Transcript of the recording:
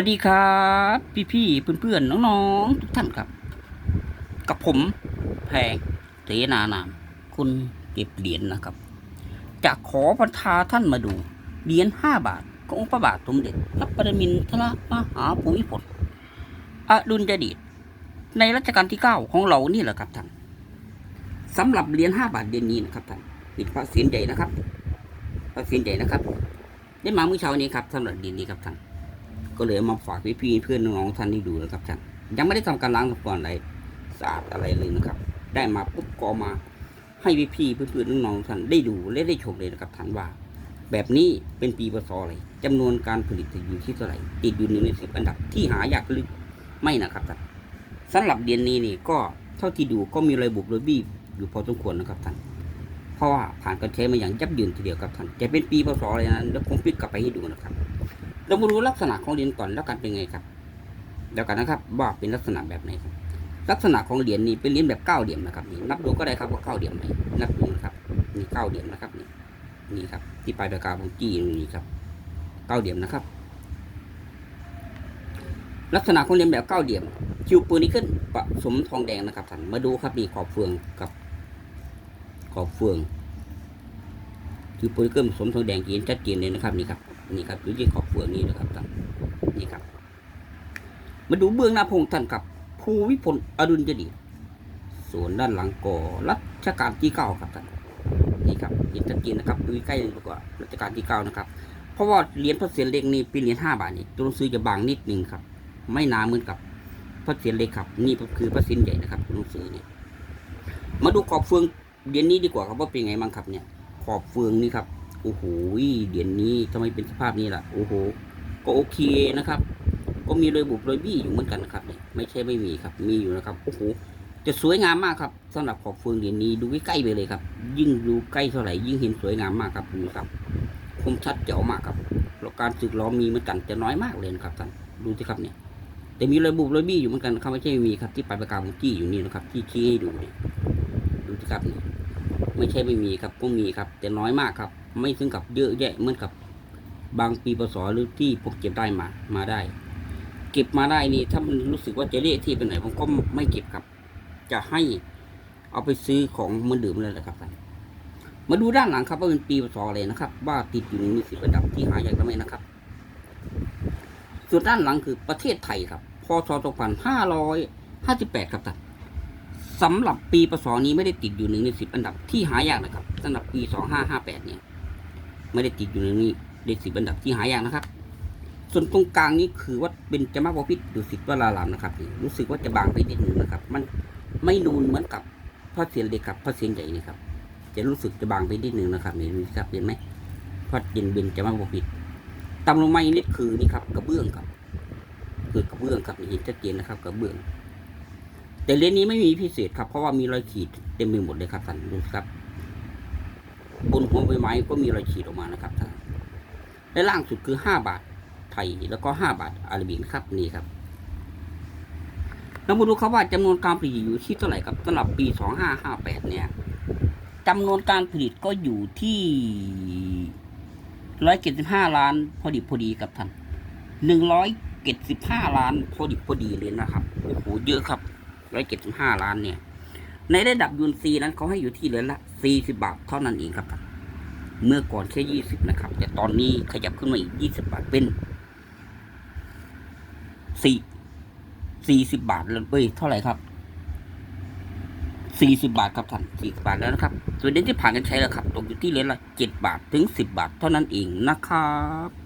วัสดีครับ พี่ๆเพื่อนๆน้องๆทุกท่านครับ กับผมแพงเสนานามคุณเก็บเหรียญนะครับ จะขอประทาท่านมาดูเหรียญห้าบาทขององค์พระบาทสมเด็จพระปรมินทรมหาภูมิพลอดุลยเดชในรัชกาลที่เก้าของเรานี่แหละครับท่านสำหรับเหรียญห้าบาทเหรียญนี้นะครับท่านเป็นพระเศียรใหญ่นะครับพระเศียรใหญ่นะครับ ได้มาเมื่อเช้านี้ครับสำหรับเหรียญนี้ครับท่าน ก็เลยมาฝากพี่ๆเพื่อนน้องๆท่านได้ดูนะครับท่านยังไม่ได้ทำการล้างทำความอะไรสะอาดอะไรเลยนะครับ ได้มาปุ๊บก็มาให้พี่ๆเพื่อนๆน้องๆท่านได้ดูและได้ชมเลยนะครับท่านว่า แบบนี้เป็นปีพศอะไรจำนวนการผลิตอยู่ที่เท่าไหร่ติดอยู่หนึ่งในสิบอันดับที่หายากหรือไม่นะครับท่านสำหรับเดือนนี้นี่ก็เท่าที่ดูก็มีรอยบุบรอยบี้อยู่พอสมควรนะครับท่านเพราะว่าผ่านการใช้มาอย่างยับยืนทีเดียวครับท่านจะเป็นปีพศอะไรนั้นเดี๋ยวผมพลิกกลับไปให้ดูนะครับ เรามาดูลักษณะของเหรียญก่อนแล้วกันเป็นไงครับเดี๋ยวกันนะครับว่าเป็นลักษณะแบบไหนครับ ลักษณะของเหรียญนี้เป็นเหรียญแบบเก้าเหลี่ยมนะครับนี่นับดูก็ได้ครับว่าเก้าเหลี่ยมไหมนับดูนะครับนี่เก้าเหลี่ยมนะครับนี่นี่ครับ ที่ปลายปากกาผมจี้นี่ครับเก้าเหลี่ยมนะครับ ลักษณะของเหรียญแบบเก้าเหลี่ยมคิวปืนนี้ขึ้นผสมทองแดงนะครับท่านมาดูครับนี่ขอบเฟืองกับขอบเฟืองคิวปืนนี้ขึ้นผสมทองแดงเห็นชัดเจนเลยนะครับนี่ครับ นี่ครับอยู่ที่ขอบเฟืองนี้นะครับท่านนี่ครับ มาดูเบื้องหน้าพงท่านกับภูวิพลอดุลยเดชส่วนด้านหลังก่อรัชกาลที่เก้าครับท่านนี่ครับเห็นชัดเจนนะครับดูใกล้ดีกว่ารัชกาลที่เก้านะครับ เพราะว่าเหรียญพระเศียรเล็กนี่เป็นเหรียญห้าบาทนี่ตัวหนังสือจะบางนิดนึงครับ ไม่หนาเหมือนกับพระเศียรเล็กครับ นี่ก็คือพระเศียรใหญ่นะครับตัวหนังสือนี่มาดูขอบเฟืองเหรียญนี้ดีกว่าครับว่าเป็นไงบ้างครับเนี่ย ขอบเฟืองนี่ครับ โอ้โหเหรียญนี้ทำไมเป็นสภาพนี้ล่ะ โอ้โห ก็โอเคนะครับ ก็มีรอยบุบรอยบี้อยู่เหมือนกันนะครับเนี่ยไม่ใช่ไม่มีครับ มีอยู่นะครับ โอ้โห จะสวยงามมากครับสำหรับขอบเฟืองเหรียญนี้ดูใกล้ๆไปเลยครับ ยิ่งดูใกล้เท่าไหร่ยิ่งเห็นสวยงามมากครับดูครับ คมชัดเจ๋วมากครับแล้วการสึกล้อมีเหมือนกันแต่น้อยมากเลยนะครับท่าน ดูสิครับเนี่ย แต่มีรอยบุบรอยบี้อยู่เหมือนกันครับไม่ใช่ไม่มีครับที่ปลายปากกาผมจี้อยู่นี่นะครับ ที่ชี้ให้ดูเนี่ยดูสิครับเนี่ยไม่ใช่ไม่มีครับก็มีครับ แต่น้อยมากครับ ไม่ถึงกับเยอะแยะเหมือนกับบางปีพศหรือที่ผมเก็บได้มามาได้ เก็บมาได้นี่ถ้ามันรู้สึกว่าจะเละที่ไปไหนผมก็ไม่เก็บครับ จะให้เอาไปซื้อของมือดื่มเลยแหละครับท่านมาดูด้านหลังครับว่าเป็นปีพศอะไรนะครับ ว่าติดอยู่ในมือสิบระดับที่หายากหรือไม่นะครับ ส่วนด้านหลังคือประเทศไทยครับพศ2558 ครับท่านสำหรับปีพศนี้ไม่ได้ติดอยู่หนึ่งในสิบอันดับที่หายากนะครับสำหรับปี 2558 เนี่ย ไม่ได้ติดอยู่ในนี้ในสิบอันดับที่หายากนะครับ ส่วนตรงกลางนี้คือว่าเป็นจมาบพิษดุสิตวรารามนะครับรู้สึกว่าจะบางไปนิดหนึ่งนะครับ มันไม่นูนเหมือนกับพระเศียรเล็กกับพระเศียรใหญ่นี่ครับ จะรู้สึกจะบางไปนิดหนึ่งนะครับนี่ครับเห็นไหมพระเย็นเป็นจมาบพิษตำลงมาอีกนิดคือนี่ครับกระเบื้องครับคือกระเบื้องครับเห็นชัดเจนนะครับกระเบื้องแต่เลนนี้ไม่มีพิเศษครับเพราะว่ามีรอยขีดเต็มไปหมดเลยครับท่านดูครับ บนหัวใบไม้ก็มีรอยขีดออกมานะครับท่านและล่างสุดคือห้าบาทไทยแล้วก็ห้าบาทอาราบิกนครับนี่ครับเรามาดูครับว่าจำนวนการผลิตอยู่ที่เท่าไหร่ครับสำหรับปีสองห้าห้าแปดเนี่ยจำนวนการผลิตก็อยู่ที่ร้อยเจ็ดสิบห้าล้าน พอดีพอดีกับท่านหนึ่งร้อยเจ็ดสิบห้าล้าน พอดีพอดีเลยนะครับโอ้โหเยอะครับร้อยเจ็ดสิบห้าล้านเนี่ย ในระดับยูนซีนั้นเขาให้อยู่ที่เหรียญละสี่สิบาทเท่านั้นเองครับท่านเมื่อก่อนแค่ยี่สิบนะครับ แต่ตอนนี้ขยับขึ้นมาอีกยี่สิบาทเป็นสี่สี่สิบาทแล้วเอ้ยเท่าไหร่ครับสี่สิบาทครับท่านสี่สิบาทแล้วนะครับส่วนเดนที่ผ่านกันใช้แล้วครับ ตกอยู่ที่เหรียญละเจ็ดบาทถึงสิบบาทเท่านั้นเองนะครับ